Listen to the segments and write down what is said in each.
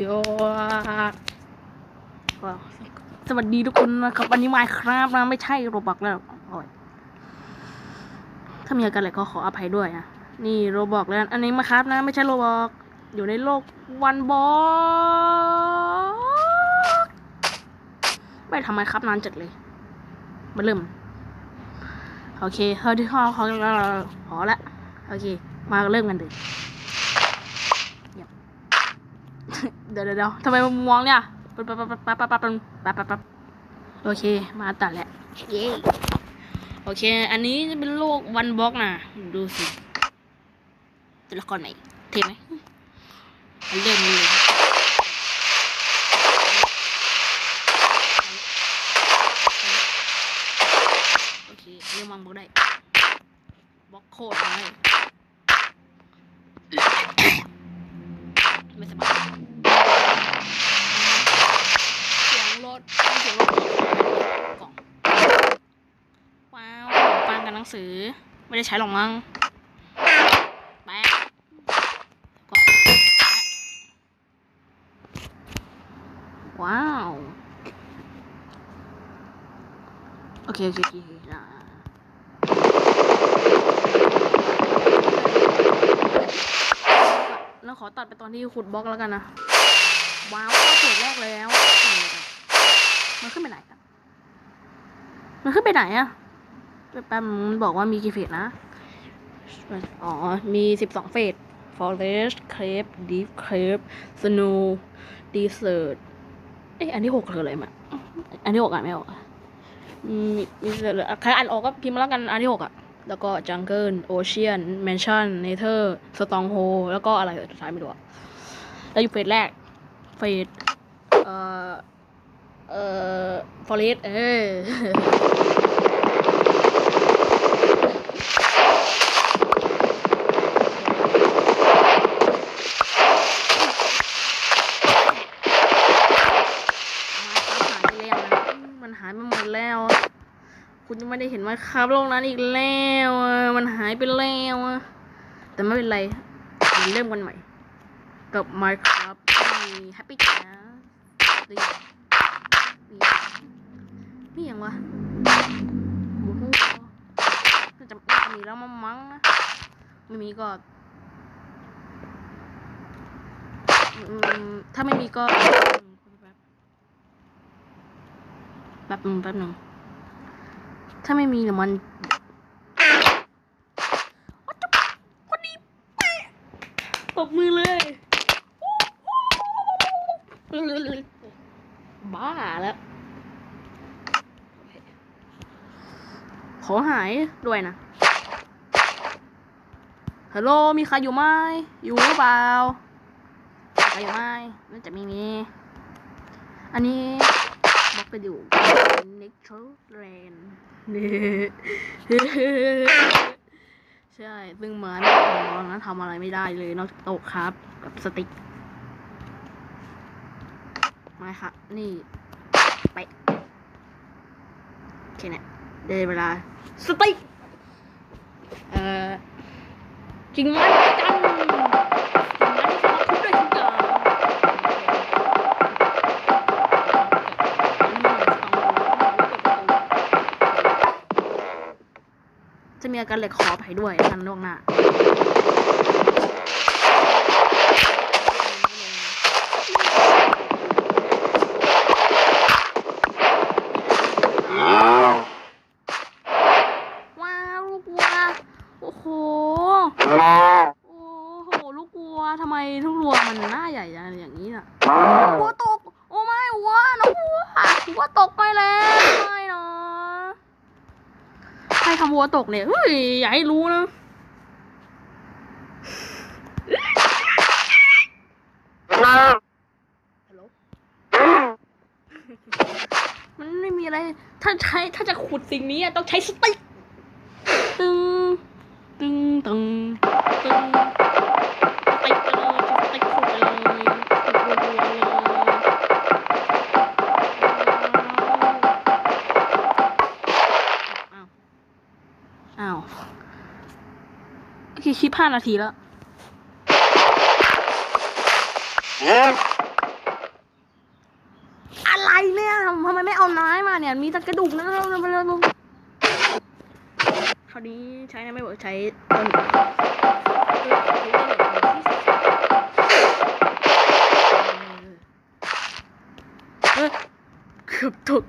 โยสวัสดีทุกคนนะครับวันนี้มายครับนะไม่ใช่โรบอกแล้วอถ้ามีอาการอะไรก็ขออภัยด้วยนะนี่โรบอกแล้ว อันนี้มาครับนะ ไม่ใช่โรบอก อยู่ในโลกวันบอกไม่ทำไมครับนานจัดเลยมาเริ่มโอเคเฮ้ยที่ข้อขอขอละโอเค มาเริ่มกันเลย เดี๋ยวเดี๋ยวทำไมมันมองเนี่ยปั๊บปั๊บปั๊บปั๊บปั๊บปั๊บปั๊บปั๊บปั๊บโอเค มาตัดแหละเย้โอเค อันนี้จะเป็นโลกวันบล็อกนะดูสิตัวละครใหม่เท่ไหมอันเริ่มเลยโอเคเริ่มวางบล็อกได้ บล็อกโคตรเลยไม่สบาย เสียงรถเสียงรถกล่องว้าวขนมปังกับหนัง สือ ไม่ได้ใช้หรอกมั้งแปะก็แปะว้าว โอเค โอเคโอเคแล้วขอตัดไปตอนที่ขุดบล็อกแล้วกันนะ ว้าวเข้าเฟสแรกแล้ว มันขึ้นไปไหนอะมันขึ้นไปไหนอะ แป๊บๆมันบอกว่ามีกี่เฟสนะ อ๋อ มีสิบสองเฟส forest crepe deep crepe snow desert เอ๊ะอันที่หกคืออะไรมาอันที่หกอ่านไม่ออกอืมมีมีเลือใครอ่านออกก็พิมพ์มาแล้วกันอันที่หกอะแล้วก็ jungle ocean mansion nether stronghold แล้วก็อะไรสุดท้ายไม่รู้อะแล้วอยู่เฟสแรก เฟดเอ่อ เอ่อ ฟอเรสเออ มันหายไปหมดแล้ว คุณจะ ไม่ได้เห็นว่าครับโลกนั้นอีกแล้วมันหายไปแล้วอะแต่ไม่เป็นไรเริ่มกันใหม่ กับ Minecraft มี Happy Class นี่นี่นี่ยังวะโอ้โหน่าจะน่าจะมีแล้วมั้งมั้งนะไม่มีก็ถ้าไม่มีก็แป๊บแป๊บนึงแป๊บนึง ถ้าไม่มีเดี๋ยวมันคนดีตบมือเลยบ้าแล้วขอหายด้วยนะ ฮัลโหล มีใครอยู่ไหม อยู่หรือเปล่ามีใครอยู่ไหมน่าจะไม่มี อันนี้บล็อกไปอยู่ Nectarland นี่ใช่ ซึ่งเหมือนอ๋อนั้นทำอะไรไม่ได้เลยนอกจากต๊ะครับ กับสติ๊กมาค่ะ นี่ ไปโอเคเนี่ยได้เวลา สติ๊กเอ่อจริงไหมจัง มีอาการเหล็กขอไปด้วยทันล่วงหน้า ว้าวลูกวัว โอ้โห โอ้โห ลูกวัวทำไมทุกวัวมันหน้าใหญ่อย่างนี้น่ะวัวตก โอ้ไม่วัวน้องวัววัวตกไปแล้วไม่นะใครทำวัวต กเนี่ยเฮ้ยอย่าให้รู้นะฮัลโหลมันไม่มีอะไร ถ้าใช้ถ้าจะขุดสิ่งนี้อะต้องใช้สติ๊ก อ้าวโอคลิปห้านาทีแล้วอะไรเนี่ยทำไมไม่เอาน้ำมาเนี่ย มีแต่กระดูกนะเราเราคราวนี้ใช้ไม่เวิกใช้ต้นเกือบตก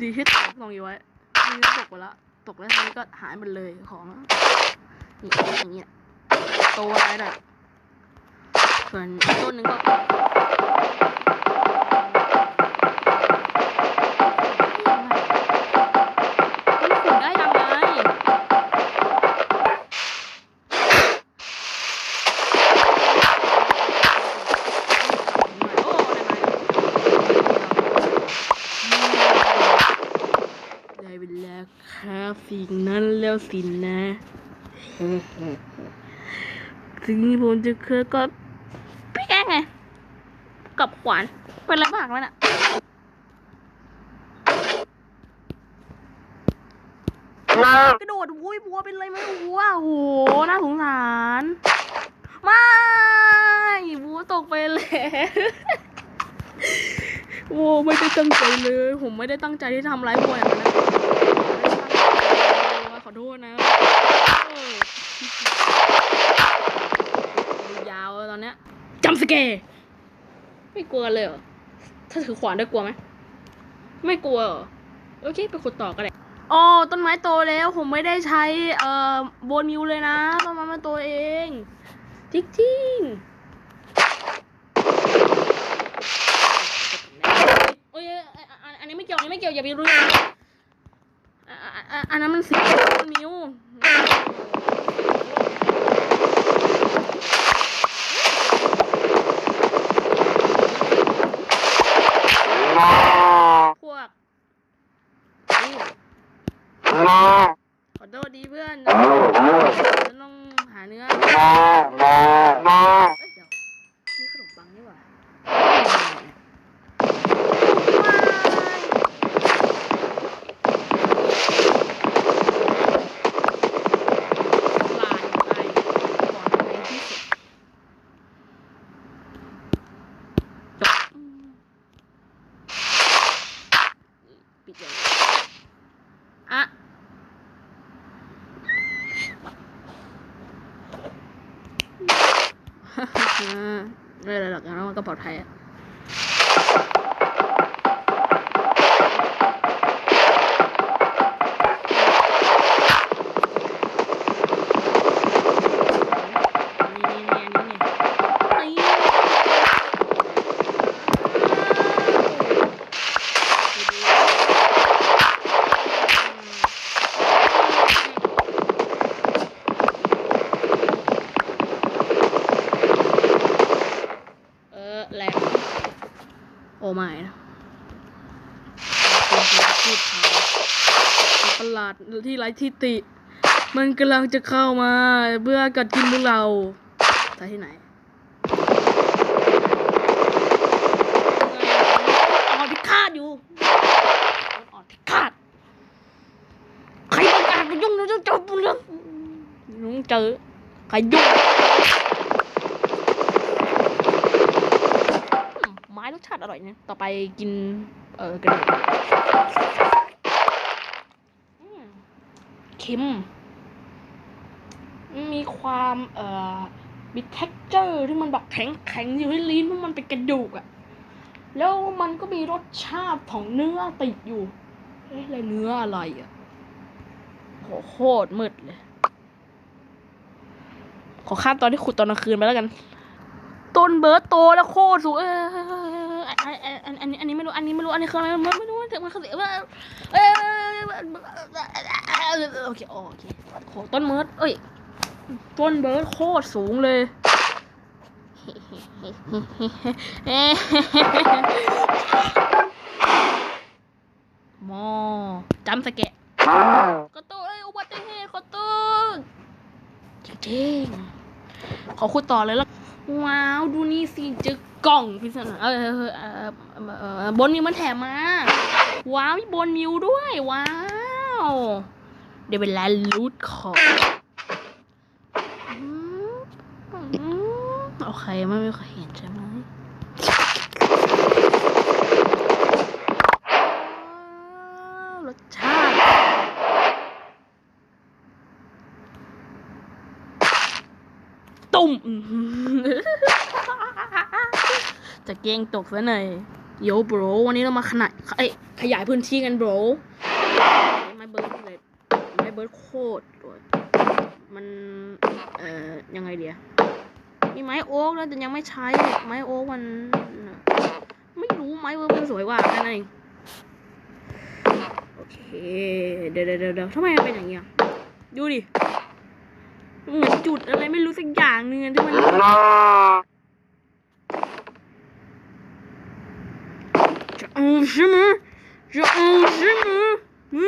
ดีที่ตกลงอยู่ไว้มีตกไปละ ตกแล้วทีนี้ก็หายหมดเลยของนี่อย่างเงี้ยโตอะไรแบบส่วนต้นหนึ่งก็ ได้เวลาครับสิ่งนั้นแล้วสินนะสิ่งที่ผมจะเคยก็พี่แกไงกับขวานเป็นอะไรบ้างแล้วน่ะกระโดดวุ้ยบัวเป็นไรไหมวัวโอ้โหน่าสงสารไม่วัวตกไปแล้ว โว้ไม่ได้ตั้งใจเลย ผมไม่ได้ตั้งใจที่ทำร้ายวัวอย่างนั้นขอโทษนะยาวตอนเนี้ยจำสเกไม่กลัวเลยเหรอ ถ้าถือขวานได้กลัวไหม ไม่กลัวเหรอ โอเคไปขุดต่อก็ได้อ๋อต้นไม้โตแล้วผมไม่ได้ใช้เอ่อโบนิวเลยนะ ต้นไม้มันโตเอง จริงจริงๆโอันนี้ไม่เกี่ยวอันนี้ไม่เกี่ยวอย่าไปรู้นะอันนั้นมันสีมันมิว ไม่นะพูดทางประหลาดที่ไร้ที่ติมันกำลังจะเข้ามาเพื่อกัดกินพวกเราใช่ที่ไหนอ่อนพิฆาตอยู่อ่อนพิฆาตใครต้องการไปยุ่งเรื่องเจ้าเรื่องน้องเจอใครยุ่งอืมไม้รส ชาติอร่อยนะต่อไปกิน เออกระดูกเค็ม มีความเอ่อมี texture ที่มันแบบแข็งแข็งอยู่ที่ลิ้นเพราะมันเป็นกระดูกอะแล้วมันก็มีรสชาติของเนื้อติดอยู่เอ๊ะอะไรเนื้ออะไรอะโหโคตรมืดเลย ขอข้ามตอนที่ขุดตอนกลางคืนไปแล้วกัน ต้นเบิร์ดโตแล้วโคตรสูงเออ อันอันอันนี้อันนี้ไม่รู้อันนี้ไม่รู้อันนี้คืออะไรไม่ไม่รู้แต่มันคือเสียว่าเออโอเคโอเคโหต้นเมิร์ดเอ้ยต้นเบิร์ดโคตรสูงเลยมอจำสเกะขอโทษเอ้ยอุบัติเหตุขอโทษจริงๆขอคุดต่อเลยล้วว้าว ดูนี่สิเจอ กล่องพิศนาเออเออเออบนมิวมันแถมมา ว้าวบนมิวด้วย ว้าว เดี๋ยวเป็นแลนลูทของโอเคไม่มีใครเห็นใช่ไหมรสชาติตุ่ม จะเกงตกซะหน่อยโยโบรวันนี้เรามาขนาดเอ้ยขยายพื้นที่กันโบรไม่เบิร์ดเลยไม่เบิร์ดโคตรมันเอ่อยังไงเดียมีไม้โอ๊กแล้วแต่ยังไม่ใช้ไม้โอ๊กมัน ไม่รู้ไม้โอ๊กมันสวยกว่านั่นเองโอเคเดี๋ยวเดี๋ยวเดี๋ยวทำไมมันเป็นอย่างเงี้ยดูดิเหมือนจุดอะไรไม่รู้สักอย่างนึงที่มัน avcı mı? Şu avcı mı? Hı?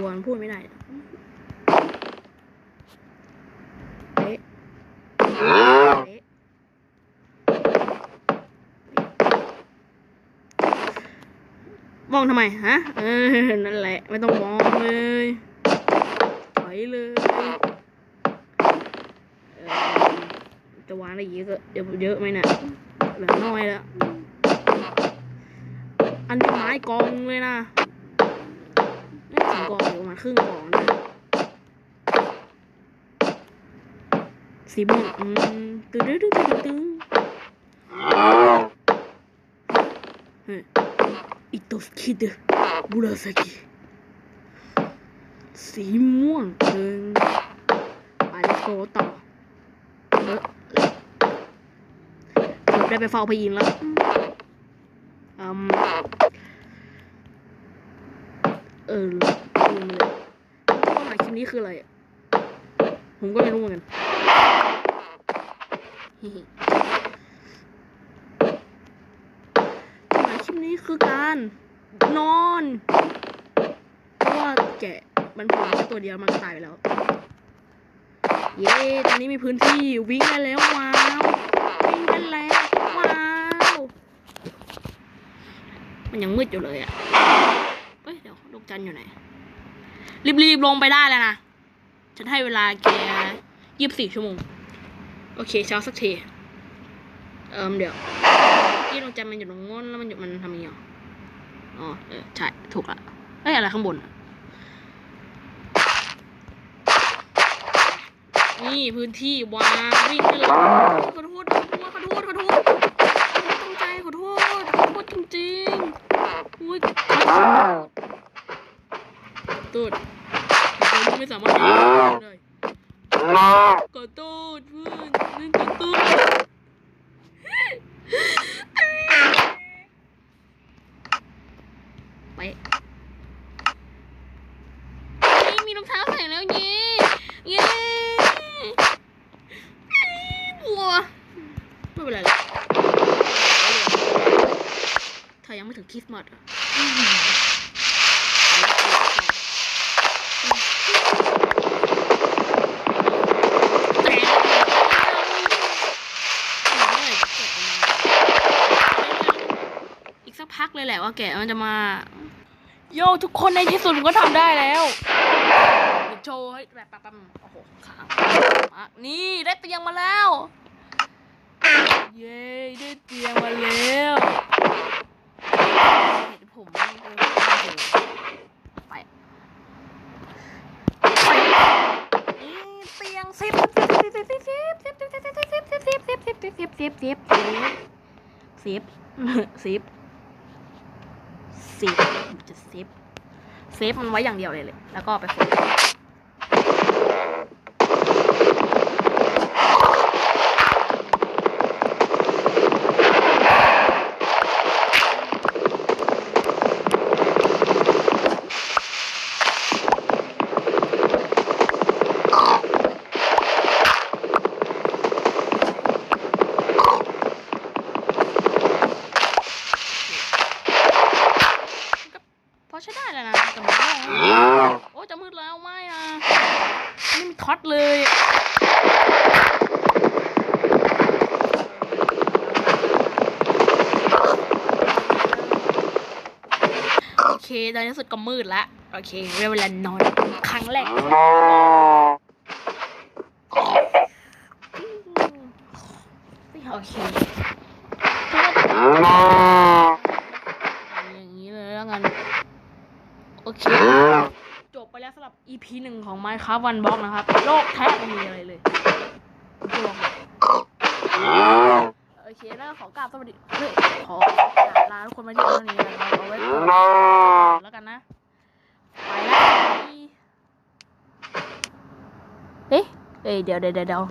บวนพูดไม่ได้เอ๊ะมองทำไมฮะ เออ นั่นแหละ ไม่ต้องมองเลยถอยเลยจะวางได้เยอะเยอะไหมเนี่ยเหลือน้อยแล้ว อันนี้ไม้กองเลยนะไม่ถึงกองอยู่มาครึ่งกองนะสีม่วงอืมตึ๊ดตึ๊ดตึ๊ดตึ๊ดอิโตสกิดบุราซากิสีม่วงหนึ่งไปโซต่อเกือบได้ไปเฝ้าพยินแล้ว เออลืมเลยเป้าหมาคลิปนี้คืออะไร ผมก็ไม่รู้เหมือนกันเป้าหมายคลิปนี้คือการนอน เพราะว่าแกมันพอตัวเดียวมันตายไปแล้ว เย้ ตอนนี้มีพื้นที่วิ่งได้แล้วว้าววิ่งได้แล้วว้าว มันยังมืดอยู่เลยอะ จันอยู่ไหน รีบๆลงไปได้แล้วนะ ฉันให้เวลาแกยี่สิบสี่ชั่วโมง โอเคเช้าสักที เอิมเดี๋ยวที่ดวงจันมันอยู่ตรงง้นแล้วมันอยู่มันทำยังไงอ๋อเออใช่ถูกละเอ้ยอะไรข้างบน นี่พื้นที่วาวิ่งไปเลยขอโทษขอโทษขอโทษขอโทษขอโทษตั้งใจขอโทษขอโทษจริงๆอุ้ย ตูดไม่สามารถทำได้เลยกดตูดเพื่อนนั่นกดตูดไปนี่มีรองเท้าใส่แล้วเย้เย้บัวไม่เป็นไรหรอเธอยังไม่ถึงคริสต์มาสอะ แกะมันจะมา โยทุกคนในที่สุดผมก็ทำได้แล้วโชว์ให้แบบปั๊บป๊บโอ้โหขานี่ได้เตียงมาแล้ว เย้ได้เตียงมาแล้วเห็นผมไปไปเตียงสิบสิบสิบสิบสิบสิบสิบสิบสิบสิบสิบสิบสิบสิบสิบสิบสิบสิบ เซฟจะเซฟเซฟมันไว้อย่างเดียวเลยเลยแล้วก็ไปขุดพอใช้ได้แล้วนะแต่มันไม่โอ้จะมืดแล้วไม่นะไม่มี ท็อตเลยโอเค ตอนนี้สุดก็มืดละโอเคเวลานอนครั้งแรกโอเคอย่างนี้เลยแล้วกันโอเค จบไปแล้วสำหรับ EP หนึ่งของ Minecraft One Block นะครับ โลกแทบไม่มีอะไรเลยโอเคแล้วขอกราบสวัสดีเฮ้ยขอกราบลาทุกคนมาที่ตรงนี้นะครับเอาไว้แล้วกันนะ ไปแล้วเอ๊ะเอ้ยเดี๋ยวเดี๋ยวเดี๋ยว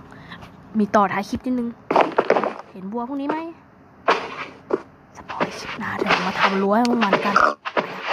มีต่อท้ายคลิปนิดนึง เห็นบัวพวกนี้ไหมสปอยชิปหน้าเดี๋ยวมาทำรั้วให้พวกมันกัน